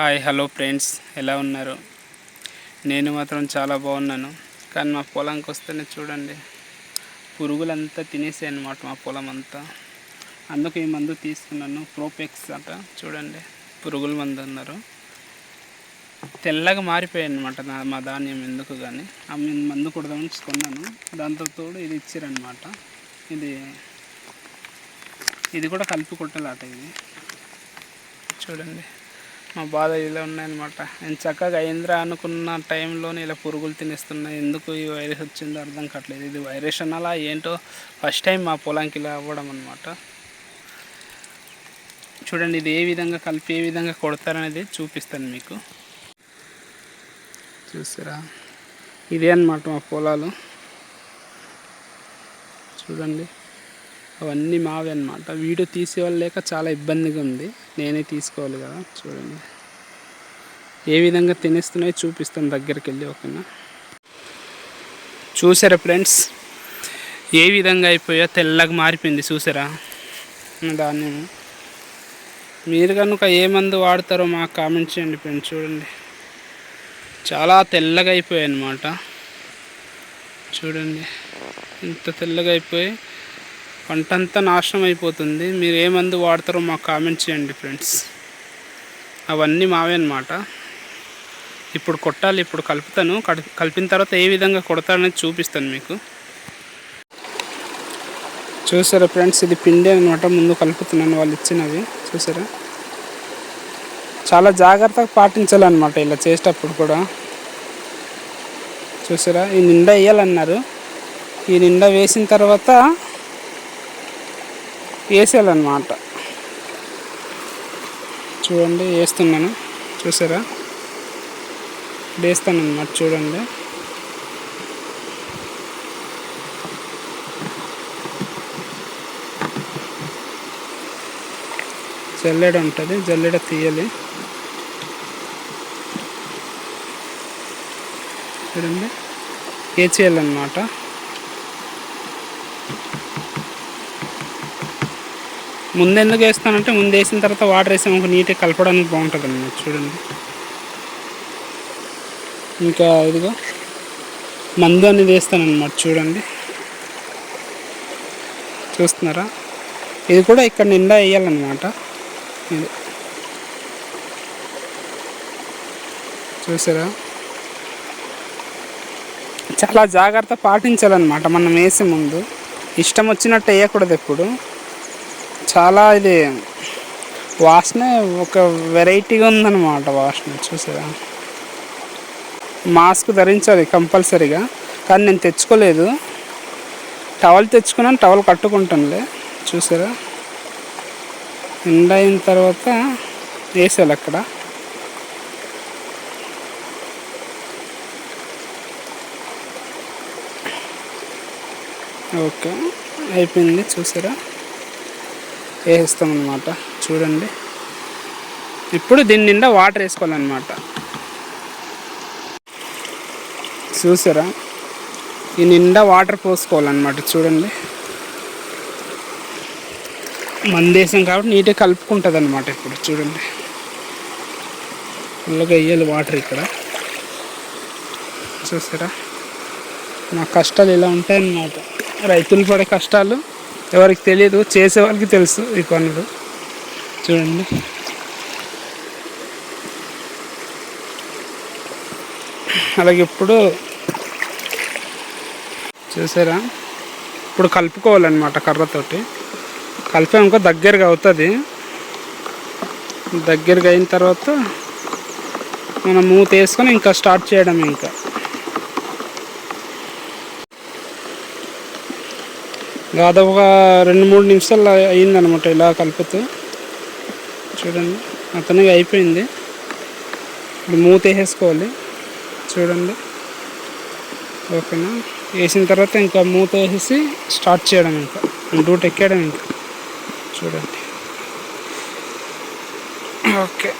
Hi hello friends. ఎలా ఉన్నారు? నేను మాత్రం చాలా బాగున్నాను. కానీ మా పొలంకి వస్తేనే చూడండి. పురుగులంతా తినేసాయి అనమాట మా పొలం అంతా. అందుకు ఈ మందు తీసుకున్నాను. ప్రోపెక్స్ అట. చూడండి. పురుగుల మందు అన్నారు. తెల్లగా మారిపోయాయి అనమాట నా మా ధాన్యం ఎందుకు కానీ ఆ మందు కొడదామని కొన్నాను దాంతో తోడు ఇది ఇచ్చారనమాట ఇది ఇది కూడా కలిపి కొట్టాలట ఇది. చూడండి. మా బాధ ఇలా ఉన్నాయన్నమాట. నేను చక్కగా అయిందిరా అనుకున్న టైంలోనే ఇలా పురుగులు తినేస్తున్నాయి. ఎందుకు ఈ వైరస్ వచ్చిందో అర్థం కావట్లేదు. ఇది వైరస్ అనాలా ఏంటో ఫస్ట్ టైం మా పొలానికి ఇలా అవ్వడం అనమాట చూడండి ఇది ఏ విధంగా కలిపి ఏ విధంగా కొడతారనేది చూపిస్తాను మీకు. చూసారా? ఇదే అన్నమాట మా పొలాలు. చూడండి. అవన్నీ మావే అనమాట వీడియో తీసేవాళ్ళు లేక చాలా ఇబ్బందిగా ఉంది. నేనే తీసుకోవాలి కదా చూడండి. ఏ విధంగా తినేస్తున్నాయో చూపిస్తాను దగ్గరికి వెళ్ళి ఓకేనా? చూసారా ఫ్రెండ్స్? ఏ విధంగా అయిపోయా తెల్లగా మారిపోయింది చూసారా? దాన్ని. మీరు కనుక ఏ మందు వాడతారో మాకు కామెంట్ చేయండి ఫ్రెండ్స్ చూడండి. చాలా తెల్లగా అయిపోయాయి అన్నమాట. చూడండి. ఇంత తెల్లగా అయిపోయి పంట అంతా నాశనం అయిపోతుంది. మీరు ఏ మందు వాడతారో మాకు కామెంట్ చేయండి ఫ్రెండ్స్. అవన్నీ మావే అన్నమాట. ఇప్పుడు కొట్టాలి ఇప్పుడు కలుపుతాను. కలిపిన తర్వాత ఏ విధంగా కొడతాననేది చూపిస్తాను మీకు. చూసారా ఫ్రెండ్స్ ఇది పిండి అనమాట ముందు కలుపుతున్నాను వాళ్ళు ఇచ్చినవి. చూసారా? చాలా జాగ్రత్తగా పాటించాలన్నమాట ఇలా చేసేటప్పుడు కూడా. చూసారా? ఈ నిండా వేయాలన్నారు. ఈ నిండా వేసిన తర్వాత వేసేయాలన్నమాట. చూడండి వేస్తున్నాను. చూసారా? వేస్తాను అనమాట చూడండి. జల్లెడ ఉంటుంది జల్లెడ తీయాలి. చూడండి ఏ ముందు ఎందుకు వేస్తానంటే ముందు వేసిన తర్వాత వాటర్ వేసాము ఒక నీట్గా కలపడానికి బాగుంటుంది అన్నమాట చూడండి. ఇంకా ఇదిగో మందు అనేది వేస్తాను చూడండి. చూస్తున్నారా? ఇది కూడా ఇక్కడ నిండా వేయాలన్నమాట. ఇది చూసారా? చాలా జాగ్రత్త పాటించాలన్నమాట మనం వేసే ముందు. ఇష్టం వచ్చినట్టు వేయకూడదు ఎప్పుడు. చాలా ఇది వాసన ఒక వెరైటీగా ఉందన్నమాట వాసన చూసారా? మాస్క్ ధరించాలి కంపల్సరీగా కానీ నేను తెచ్చుకోలేదు. టవల్ తెచ్చుకున్నాను టవల్ కట్టుకుంటానులే చూసారా? ఎండ అయిన తర్వాత వేసాలి అక్కడ. ఓకే అయిపోయింది చూసారా? వేస్తామన్నమాట చూడండి. ఇప్పుడు దీని నిండా వాటర్ వేసుకోవాలన్నమాట. చూసారా? ఈ నిండా వాటర్ పోసుకోవాలన్నమాట చూడండి. మందేశం కాబట్టి నీట్గా కలుపుకుంటుంది అనమాట ఇప్పుడు చూడండి. ఫుల్గా వేయాలి వాటర్ ఇక్కడ. చూసారా? మా కష్టాలు ఇలా ఉంటాయన్నమాట. రైతులు పడే కష్టాలు. ఎవరికి తెలియదు చేసే వాళ్ళకి తెలుసు ఈ పనులు. చూడండి. అలాగే ఇప్పుడు చూసారా? ఇప్పుడు కలుపుకోవాలన్నమాట కర్రతోటి. కలిపామనుకో దగ్గరగా అవుతుంది. దగ్గరగా అయిన తర్వాత మనం మూత వేసుకొని ఇంకా స్టార్ట్ చేయడం ఇంకా. దాదాపు ఒక రెండు మూడు నిమిషాలు అయిందనమాట ఇలా కలుపుతూ. చూడండి అతనికి అయిపోయింది. ఇప్పుడు మూత వేసేసుకోవాలి. చూడండి. ఓకేనా? వేసిన తర్వాత ఇంకా మూత వేసేసి స్టార్ట్ చేయడం ఇంకా. డూట్ ఎక్కేయడం ఇంకా. చూడండి. ఓకే.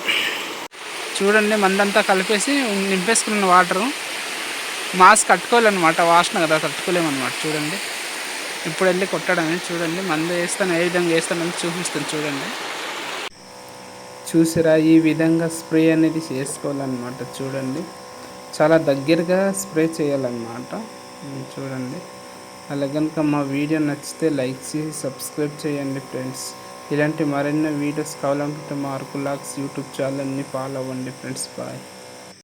చూడండి మందంతా కలిపేసి నింపేసుకున్న వాటరు. మాస్క్ కట్టుకోవాలన్నమాట. వాసన కదా కట్టుకోలేమన్నమాట చూడండి. ఇప్పుడు వెళ్ళి కొట్టడమే. చూడండి మందు వేస్తాను ఏ విధంగా వేస్తానని చూపిస్తాను చూడండి. చూసిరా ఈ విధంగా స్ప్రే అనేది చేసుకోవాలన్నమాట చూడండి. చాలా దగ్గరగా స్ప్రే చేయాలన్నమాట. చూడండి. అలా కనుక మా వీడియో నచ్చితే లైక్ చేసి సబ్స్క్రైబ్ చేయండి ఫ్రెండ్స్. ఇలాంటి మరిన్ని వీడియోస్ కావాలనుకుంటే మా లాక్స్ యూట్యూబ్ ఛానల్ని ఫాలో అవ్వండి ఫ్రెండ్స్. బాయ్.